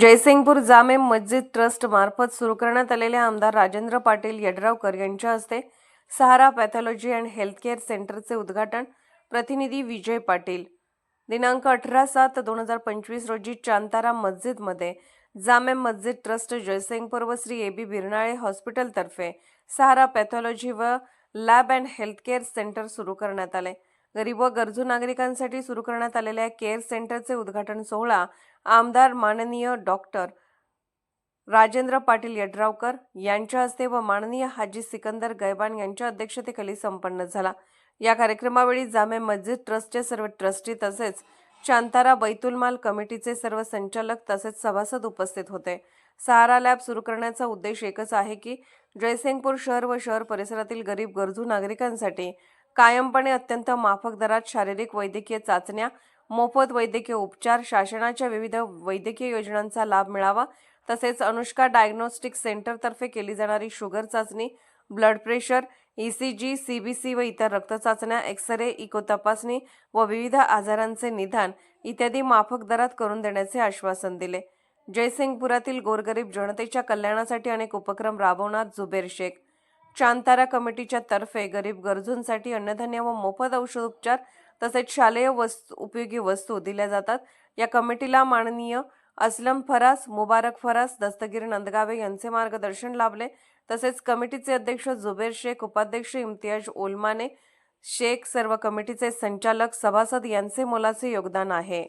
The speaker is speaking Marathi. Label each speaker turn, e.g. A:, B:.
A: जयसिंगपूर जामे मस्जिद ट्रस्ट मार्फत सुरू करण्यात आलेल्या आमदार राजेंद्र पाटील यड्रावकर यांच्या हस्ते सहारा पॅथॉलॉजी अँड हेल्थकेअर सेंटरचे उद्घाटन प्रतिनिधी विजय पाटील. दिनांक अठरा सात दोन हजार पंचवीस रोजी चांतारा मस्जिदमध्ये जामे मस्जिद ट्रस्ट जयसिंगपूर व श्री ए बी बिरनाळे हॉस्पिटलतर्फे सहारा पॅथॉलॉजी व लॅब अँड हेल्थकेअर सेंटर सुरू करण्यात आले. गरीब व गरजू नागरिकांसाठी सुरू करण्यात आलेल्या केअर सेंटरचे उद्घाटन सोहळा आमदार माननीय डॉक्टर राजेंद्र पाटील यड्रावकर यांच्या हस्ते व माननीय हाजी सिकंदर गैबान यांच्या अध्यक्षतेखाली संपन्न झाला. या कार्यक्रमावेळी जामे मस्जिद ट्रस्टचे सर्व ट्रस्टी तसेच शांतारा बैतुलमाल कमिटीचे सर्व संचालक तसेच सभासद उपस्थित होते. सहारा लॅब सुरू करण्याचा उद्देश एकच आहे की जयसिंगपूर शहर व शहर परिसरातील गरीब गरजू नागरिकांसाठी कायमपणे अत्यंत माफक दरात शारीरिक वैद्यकीय चाचण्या मोफत वैद्यकीय उपचार शासनाच्या विविध वैद्यकीय योजनांचा लाभ मिळावा तसेच अनुष्का डायग्नोस्टिक सेंटरतर्फे केली जाणारी शुगर चाचणी blood pressure E ECG CBC व इतर रक्त चाचण्या एक्सरे इको तपासणी व विविध आजारांचे निदान इत्यादी माफक दरात करून देण्याचे आश्वासन दिले. जयसिंगपुरातील गोरगरीब जनतेच्या कल्याणासाठी अनेक उपक्रम राबवणार जुबेर शेख चांतारा कमिटीच्या तर्फे गरीब गरजूंसाठी अन्नधान्य व मोफत औषधोपचार तसेच शालेय वस्तू उपयोगी वस्तू दिल्या जातात. या कमिटीला माननीय असलम फरास मुबारक फरास दस्तगीर नंदगावे यांचे मार्गदर्शन लाभले. तसेच कमिटीचे अध्यक्ष जुबेर शेख उपाध्यक्ष इम्तियाज ओलमाने शेख सर्व कमिटीचे संचालक सभासद यांचे मोलाचे योगदान आहे.